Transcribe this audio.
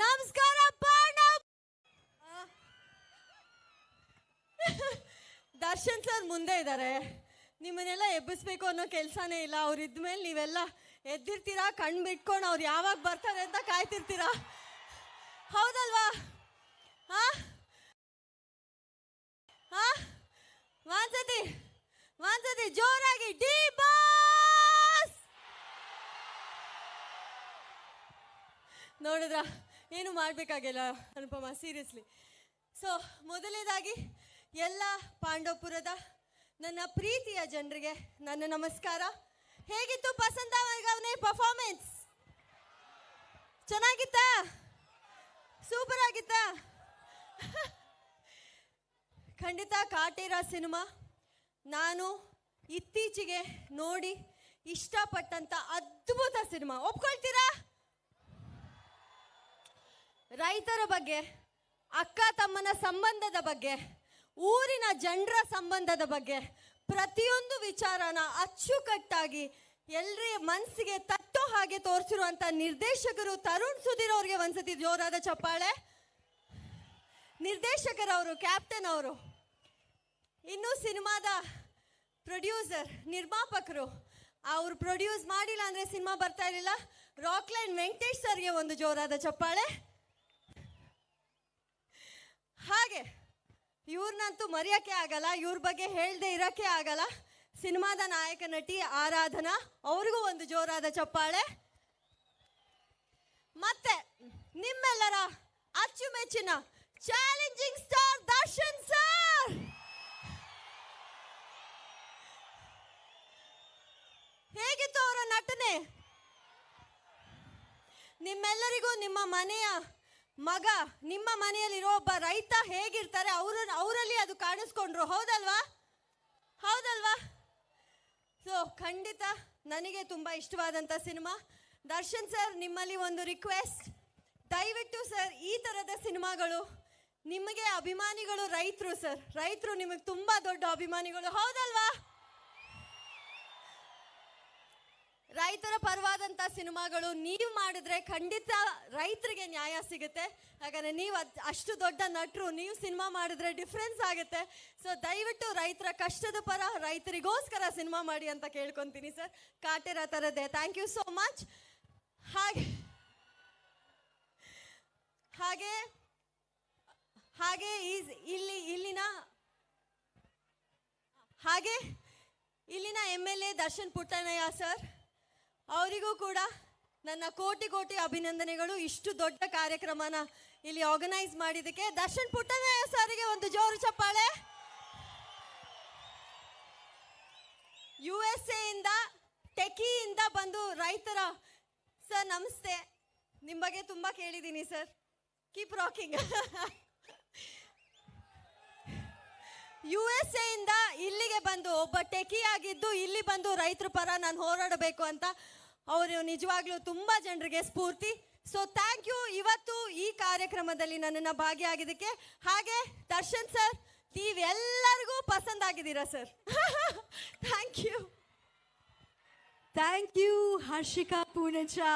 ನಮಸ್ಕಾರ ದರ್ಶನ್ ಸರ್ ಮುಂದೆ ಇದ್ದಾರೆ. ನಿಮ್ಮನ್ನೆಲ್ಲ ಎಬ್ಬಿಸ್ಬೇಕು ಅನ್ನೋ ಕೆಲಸನೇ ಇಲ್ಲ. ಅವ್ರು ಇದ್ಮೇಲೆ ನೀವೆಲ್ಲ ಎದ್ದಿರ್ತೀರಾ ಕಣ್ಣು ಬಿಟ್ಕೊಂಡು ಅವ್ರು ಯಾವಾಗ ಬರ್ತಾರೆ ಅಂತ ಕಾಯ್ತಿರ್ತೀರಾ? ಹೌದಲ್ವಾ? ಹಾ ನೋಡಿದ್ರ? ಏನು ಮಾಡಬೇಕಾಗಿಲ್ಲ? ಅನುಪಮ ಸೀರಿಯಸ್ಲಿ ಸೊ ಮೊದಲನೇದಾಗಿ ಎಲ್ಲ ಪಾಂಡವಪುರದ ನನ್ನ ಪ್ರೀತಿಯ ಜನರಿಗೆ ನನ್ನ ನಮಸ್ಕಾರ. ಹೇಗಿತ್ತು ಪಸಂದ ವರ್ಗಾವಣೆ ಪರ್ಫಾರ್ಮೆನ್ಸ್ ಚೆನ್ನಾಗಿತ್ತಾ? ಸೂಪರ್ ಆಗಿತ್ತಾ? ಖಂಡಿತ ಕಾಟೇರ ಸಿನಿಮಾ. ನಾನು ಇತ್ತೀಚೆಗೆ ನೋಡಿ ಇಷ್ಟಪಟ್ಟಂತ ಅದ್ಭುತ ಸಿನಿಮಾ. ಒಪ್ಕೊಳ್ತೀರಾ? ರೈತರ ಬಗ್ಗೆ, ಅಕ್ಕ ತಮ್ಮನ ಸಂಬಂಧದ ಬಗ್ಗೆ, ಊರಿನ ಜನರ ಸಂಬಂಧದ ಬಗ್ಗೆ ಪ್ರತಿಯೊಂದು ವಿಚಾರನ ಅಚ್ಚುಕಟ್ಟಾಗಿ ಎಲ್ರಿ ಮನಸ್ಸಿಗೆ ತಟ್ಟೋ ಹಾಗೆ ತೋರಿಸಿರುವಂತ ನಿರ್ದೇಶಕರು ತರುಣ್ ಸುಧೀರ್ ಅವ್ರಿಗೆ ಒಂದ್ಸತಿ ಜೋರಾದ ಚಪ್ಪಾಳೆ. ನಿರ್ದೇಶಕರವರು ಕ್ಯಾಪ್ಟನ್ ಅವರು, ಇನ್ನು ಸಿನಿಮಾದ ಪ್ರೊಡ್ಯೂಸರ್ ನಿರ್ಮಾಪಕರು, ಅವ್ರು ಪ್ರೊಡ್ಯೂಸ್ ಮಾಡಿಲ್ಲ ಅಂದ್ರೆ ಸಿನಿಮಾ ಬರ್ತಾ ಇರಲಿಲ್ಲ. ರಾಕ್ಲೈನ್ ವೆಂಕಟೇಶ್ ಸರ್ಗೆ ಒಂದು ಜೋರಾದ ಚಪ್ಪಾಳೆ. ಹಾಗೆ ಇವ್ರನ್ನಂತೂ ಮರೆಯೋಕ್ಕೆ ಆಗಲ್ಲ, ಇವ್ರ ಬಗ್ಗೆ ಹೇಳದೆ ಇರೋಕ್ಕೆ ಆಗಲ್ಲ. ಸಿನಿಮಾದ ನಾಯಕ, ನಟಿ, ಆರಾಧನಾ, ಅವ್ರಿಗೂ ಒಂದು ಜೋರಾದ ಚಪ್ಪಾಳೆ. ಮತ್ತೆ, ನಿಮ್ಮೆಲ್ಲರ ಅಚ್ಚುಮೆಚ್ಚಿನ ಚಾಲೆಂಜಿಂಗ್ ಸ್ಟಾರ್ ದರ್ಶನ್ ಸರ್! ಹೇಗಿತ್ತು ಅವರ ನಟನೆ? ನಿಮ್ಮೆಲ್ಲರಿಗೂ ನಿಮ್ಮ ಮನೆಯ ಮಗ, ನಿಮ್ಮ ಮನೆಯಲ್ಲಿರೋ ಒಬ್ಬ ರೈತ ಹೇಗಿರ್ತಾರೆ? ಅವರ ಅವರಲ್ಲಿ ಅದು ಕಾಣಿಸ್ಕೊಂಡ್ರು. ಹೌದಲ್ವಾ? ಹೌದಲ್ವಾ? ಸೊ ಖಂಡಿತ ನನಗೆ ತುಂಬ ಇಷ್ಟವಾದಂಥ ಸಿನಿಮಾ. ದರ್ಶನ್ ಸರ್, ನಿಮ್ಮಲ್ಲಿ ಒಂದು ರಿಕ್ವೆಸ್ಟ್ ದಯವಿಟ್ಟು ಸರ್, ಈ ಥರದ ಸಿನಿಮಾಗಳು ನಿಮಗೆ ಅಭಿಮಾನಿಗಳು ರೈತರು ಸರ್. ರೈತರು ನಿಮಗೆ ತುಂಬ ದೊಡ್ಡ ಅಭಿಮಾನಿಗಳು. ಹೌದಲ್ವಾ? ರೈತರ ಪರವಾದಂಥ ಸಿನಿಮಾಗಳು ನೀವು ಮಾಡಿದ್ರೆ ಖಂಡಿತ ರೈತರಿಗೆ ನ್ಯಾಯ ಸಿಗುತ್ತೆ. ಯಾಕಂದ್ರೆ ನೀವು ಅಷ್ಟು ದೊಡ್ಡ ನಟರು, ನೀವು ಸಿನಿಮಾ ಮಾಡಿದ್ರೆ ಡಿಫ್ರೆನ್ಸ್ ಆಗುತ್ತೆ. ಸೊ ದಯವಿಟ್ಟು ರೈತರ ಕಷ್ಟದ ಪರ ರೈತರಿಗೋಸ್ಕರ ಸಿನಿಮಾ ಮಾಡಿ ಅಂತ ಕೇಳ್ಕೊತೀನಿ ಸರ್. ಕಾಟೇರ ಥರದ್ದೇ ಥ್ಯಾಂಕ್ ಯು ಸೋ ಮಚ್ ಹಾಗೆ ಹಾಗೆ ಹಾಗೆ ಇಲ್ಲಿ, ಇಲ್ಲಿನ, ಹಾಗೆ ಇಲ್ಲಿನ M L A Darshan Puttannaiah sir. ಅವರಿಗೂ ಕೂಡ ನನ್ನ ಕೋಟಿ ಕೋಟಿ ಅಭಿನಂದನೆಗಳು. ಇಷ್ಟು ದೊಡ್ಡ ಕಾರ್ಯಕ್ರಮನ ಇಲ್ಲಿ ಆರ್ಗನೈಸ್ ಮಾಡಿದ್ದಕ್ಕೆ ದರ್ಶನ್ ಪುಟ್ಟಣ್ಣಯ್ಯ ಸರ್ಗೆ ಒಂದು ಜೋರು ಚಪ್ಪಾಳೆ. ಯು ಎಸ್ ಎಯಿಂದ ಟೆಕಿಯಿಂದ ಬಂದು ರೈತರ, ಸರ್ ನಮಸ್ತೆ. ನಿಮ್ಮ ಬಗ್ಗೆ ತುಂಬ ಕೇಳಿದ್ದೀನಿ sir. Keep rocking U S ಎಯಿಂದ ಇಲ್ಲಿಗೆ ಬಂದು, ಒಬ್ಬ ಟೆಕಿ ಆಗಿದ್ದು ಇಲ್ಲಿ ಬಂದು ರೈತರ ಪರ ನಾನು ಹೋರಾಡಬೇಕು ಅಂತ ಅವರು ನಿಜವಾಗ್ಲೂ ತುಂಬ ಜನರಿಗೆ ಸ್ಫೂರ್ತಿ. ಸೊ ಥ್ಯಾಂಕ್ ಯು ಇವತ್ತು ಈ ಕಾರ್ಯಕ್ರಮದಲ್ಲಿ ನನ್ನನ್ನು ಭಾಗಿಯಾಗಿದ್ದಕ್ಕೆ ಹಾಗೆ ದರ್ಶನ್ ಸರ್ ನೀವೆಲ್ಲರಿಗೂ ಪಸಂದ್ ಆಗಿದ್ದೀರಾ sir? Thank you thank you Harshika Poonacha.